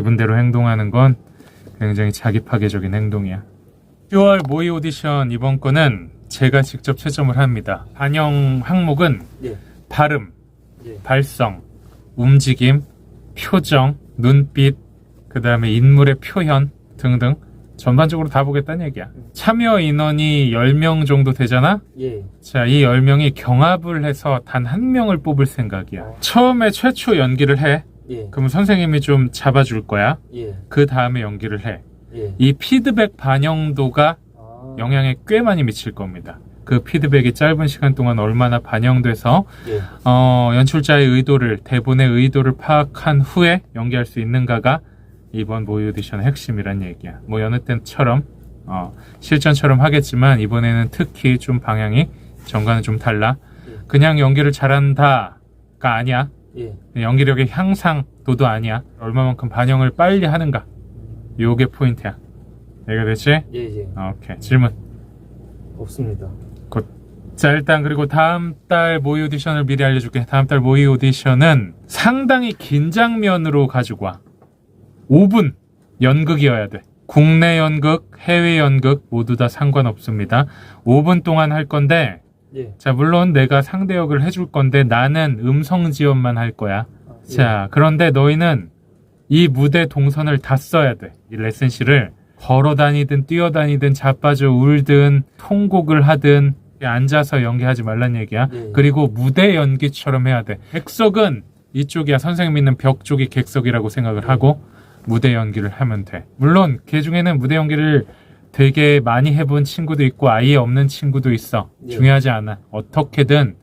기분대로 행동하는 건 굉장히 자기 파괴적인 행동이야. 10월 모의 오디션 이번 거는 제가 직접 채점을 합니다. 반영 항목은 예. 발음, 예. 발성, 움직임, 표정, 눈빛, 그 다음에 인물의 표현 등등 전반적으로 다 보겠다는 얘기야. 참여 인원이 10명 정도 되잖아? 예. 자, 이 10명이 경합을 해서 단 한 명을 뽑을 생각이야. 처음에 최초 연기를 해. 예. 그러면 선생님이 좀 잡아줄 거야. 예. 그 다음에 연기를 해. 예. 이 피드백 반영도가 아. 영향에 꽤 많이 미칠 겁니다. 그 피드백이 짧은 시간 동안 얼마나 반영돼서 예. 어, 연출자의 의도를 대본의 의도를 파악한 후에 연기할 수 있는가가 이번 모의 오디션의 핵심이란 얘기야. 뭐 여느 때처럼 어, 실전처럼 하겠지만 이번에는 특히 좀 방향이 전과는 좀 달라. 그냥 연기를 잘한다가 아니야. 예. 연기력의 향상도도 아니야. 얼마만큼 반영을 빨리 하는가. 요게 포인트야. 이해가 됐지? 예. 예. 아, 오케이. 질문. 없습니다. 곧. 자, 일단 그리고 다음 달 모의 오디션을 미리 알려줄게. 다음 달 모의 오디션은 상당히 긴 장면으로 가지고 와. 5분 연극이어야 돼. 국내 연극, 해외 연극 모두 다 상관없습니다. 5분 동안 할 건데, 예. 자, 물론 내가 상대 역을 해줄 건데 나는 음성 지원만 할 거야. 아, 예. 자, 그런데 너희는 이 무대 동선을 다 써야 돼. 이 레슨실을 걸어 다니든 뛰어 다니든 자빠져 울든 통곡을 하든 앉아서 연기하지 말란 얘기야. 예. 그리고 무대 연기처럼 해야 돼. 객석은 이쪽이야. 선생님 있는 벽 쪽이 객석이라고 생각을 하고 무대 연기를 하면 돼. 물론 그 중에는 무대 연기를 되게 많이 해본 친구도 있고 아예 없는 친구도 있어. 예. 중요하지 않아. 어떻게든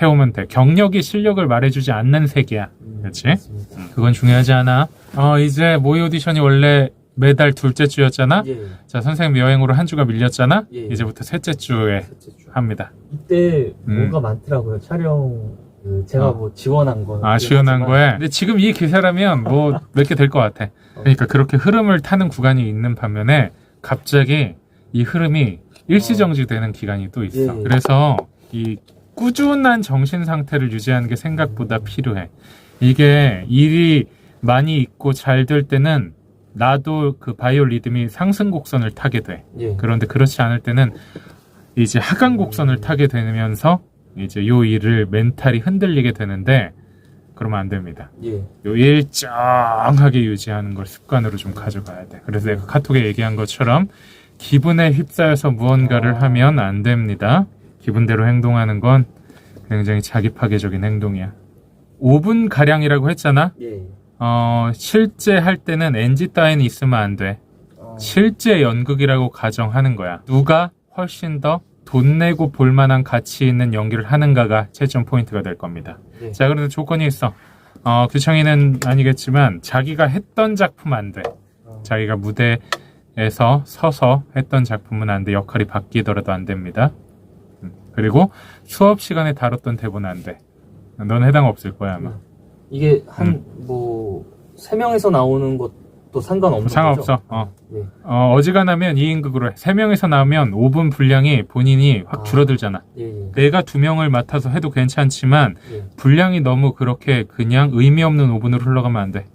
해오면 돼. 경력이 실력을 말해주지 않는 세계야. 음, 그렇지? 맞습니다. 그건 중요하지 않아. 어, 이제 모의 오디션이 원래 매달 둘째 주였잖아? 예. 자, 선생님 여행으로 한 주가 밀렸잖아? 예. 이제부터 셋째 주에 셋째 주. 합니다. 이때 음. 뭐가 많더라고요. 촬영 그 제가 어. 뭐 지원한 거. 아, 시원한 거에. 근데 지금 이 기세라면 뭐 몇 개 될 것 같아. 그러니까 그렇게 흐름을 타는 구간이 있는 반면에 갑자기 이 흐름이 일시정지 되는 기간이 또 있어. 예. 그래서 이 꾸준한 정신 상태를 유지하는 게 생각보다 필요해. 이게 일이 많이 있고 잘 될 때는 나도 그 바이오 리듬이 상승 곡선을 타게 돼. 예. 그런데 그렇지 않을 때는 이제 하강 곡선을 타게 되면서 이제 요 일을 멘탈이 흔들리게 되는데 그러면 안 됩니다. 예. 요 일정하게 유지하는 걸 습관으로 좀 가져가야 돼. 그래서 내가 카톡에 얘기한 것처럼 기분에 휩싸여서 무언가를 아. 하면 안 됩니다. 기분대로 행동하는 건 굉장히 자기 파괴적인 행동이야. 5분 가량이라고 했잖아. 예. 어, 실제 할 때는 NG 따위는 있으면 안 돼. 어. 실제 연극이라고 가정하는 거야. 누가 훨씬 더 돈 내고 볼 만한 가치 있는 연기를 하는가가 채점 포인트가 될 겁니다. 예. 자, 그런데 조건이 있어. 어, 규창이는 아니겠지만 자기가 했던 작품 안 돼. 어. 자기가 무대에서 서서 했던 작품은 안 돼. 역할이 바뀌더라도 안 됩니다. 음, 그리고 수업 시간에 다뤘던 대본 안 돼. 넌 해당 없을 거야 아마. 이게 한 뭐 세 명에서 나오는 것 도 상관없는 상관없어. 거죠? 어. 예. 어, 어지간하면 2인극으로 해. 3명에서 나오면 5분 분량이 본인이 확 아. 줄어들잖아. 예. 예. 내가 두 명을 맡아서 해도 괜찮지만 예. 분량이 너무 그렇게 그냥 의미 없는 5분으로 흘러가면 안 돼.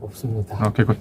없습니다. 오케이, 굿.